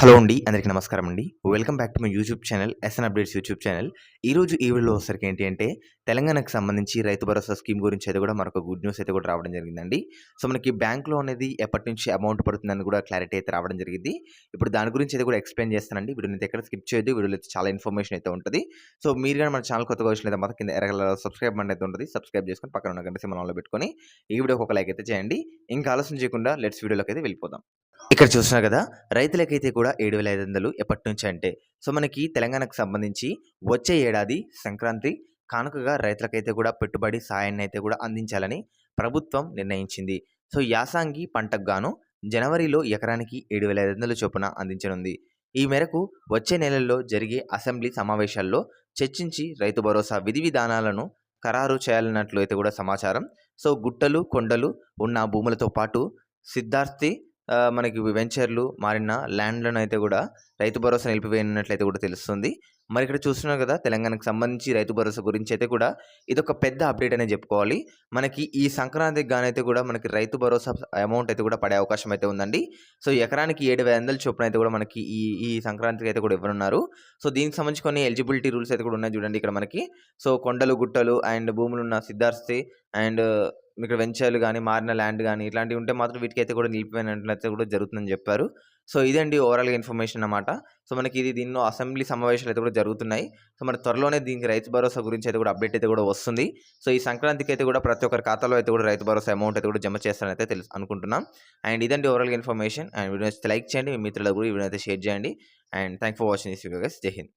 Hello అండి అందరికీ నమస్కారం అండి. Welcome back to my YouTube channel SN updates YouTube channel. ఈరోజు ఈ వీడియోలో వచ్చరికి ఏంటి అంటే తెలంగాణకు సంబంధించి రైతు భరోసా స్కీమ్ గురించి అయితే కూడా మరొక గుడ్ న్యూస్ అయితే కూడా రావడం జరిగిందండి. సో మనకి బ్యాంక్లో అనేది ఎప్పటి నుంచి అమౌంట్ పడుతుందని కూడా క్లారిటీ అయితే రావడం జరిగింది. ఇప్పుడు దాని గురించి అయితే కూడా ఎక్స్ప్లెయిన్ చేస్తానండి. వీడియోని అయితే ఎక్కడ స్కిప్ చేయొద్దు. వీడియోలో అయితే చాలా ఇన్ఫర్మేషన్ అయితే ఉంటుంది. సో మీరు కానీ మన ఛానల్ కొత్తగా వచ్చిన మాత్రం కింద ఎరగల సబ్స్క్రైబ్ బటన్ అయితే ఉంటుంది. సబ్స్క్రైబ్ చేసుకొని పక్కన ఉన్న గంట సినిమాలో పెట్టుకొని ఈ వీడియోకి ఒక లైక్ అయితే చేయండి. ఇంకా ఆలోచన చేయకుండా లెట్స్ వీడియోలోకి అయితే వెళ్ళిపోదాం. ఇక్కడ చూసినా కదా రైతులకైతే కూడా ఏడు వేల ఐదు వందలు ఎప్పటి నుంచి అంటే సో మనకి తెలంగాణకు సంబంధించి వచ్చే ఏడాది సంక్రాంతి కానుకగా రైతులకైతే కూడా పెట్టుబడి సాయాన్ని అయితే కూడా అందించాలని ప్రభుత్వం నిర్ణయించింది. సో యాసంగి పంటకు గాను జనవరిలో ఎకరానికి ఏడు వేల ఐదు వందల చొప్పున అందించనుంది. ఈ మేరకు వచ్చే నెలల్లో జరిగే అసెంబ్లీ సమావేశాల్లో చర్చించి రైతు భరోసా విధి విధానాలను ఖరారు చేయాలన్నట్లు అయితే కూడా సమాచారం. సో గుట్టలు కొండలు ఉన్న భూములతో పాటు సిద్ధార్థి మనకి వెంచర్లు మారిన ల్యాండ్లను అయితే కూడా రైతు భరోసా నిలిపివేయనట్లయితే కూడా తెలుస్తుంది. మరి ఇక్కడ చూస్తున్నాం కదా తెలంగాణకు సంబంధించి రైతు భరోసా గురించి అయితే కూడా ఇదొక పెద్ద అప్డేట్ అనే చెప్పుకోవాలి. మనకి ఈ సంక్రాంతికి గానైతే కూడా మనకి రైతు భరోసా అమౌంట్ అయితే కూడా పడే అవకాశం అయితే ఉందండి. సో ఎకరానికి ఏడు వేల వందల చొప్పున అయితే కూడా మనకి ఈ ఈ సంక్రాంతికి అయితే కూడా ఇవ్వనున్నారు. సో దీనికి సంబంధించి కొన్ని ఎలిజిబిలిటీ రూల్స్ అయితే కూడా ఉన్నాయి చూడండి ఇక్కడ మనకి. సో కొండలు గుట్టలు అండ్ భూములు ఉన్న సిద్ధార్థి అండ్ ఇక్కడ వెంచర్లు కానీ మారిన ల్యాండ్ కానీ ఇట్లాంటివి ఉంటే మాత్రం వీటికి అయితే కూడా నిలిపిపోయినట్లయితే కూడా జరుగుతుందని చెప్పారు. సో ఇదండి ఓవరాల్గా ఇన్ఫర్మేషన్ అనమాట సో మనకి ఇది దీనిలో అసెంబ్లీ సమావేశాలు అయితే కూడా జరుగుతున్నాయి. సో మన త్వరలోనే దీనికి రైతు భరోసా గురించి అయితే కూడా అప్డేట్ అయితే కూడా వస్తుంది. సో ఈ సంక్రాంతికి అయితే కూడా ప్రతి ఒక్కరి ఖాతాలో అయితే కూడా రైతు భరోసా అమౌంట్ అయితే కూడా జమ చేస్తారని అయితే తెలుసు అనుకుంటున్నాం. అండ్ ఇదండి ఓవరాల్గా ఇన్ఫర్మేషన్. అండ్ వీడియో లైక్ చేయండి. మీ మిత్రులకు కూడా ఈ వీడియో అయితే షేర్ చేయండి. And thank for watching this video guys. జై హింద్.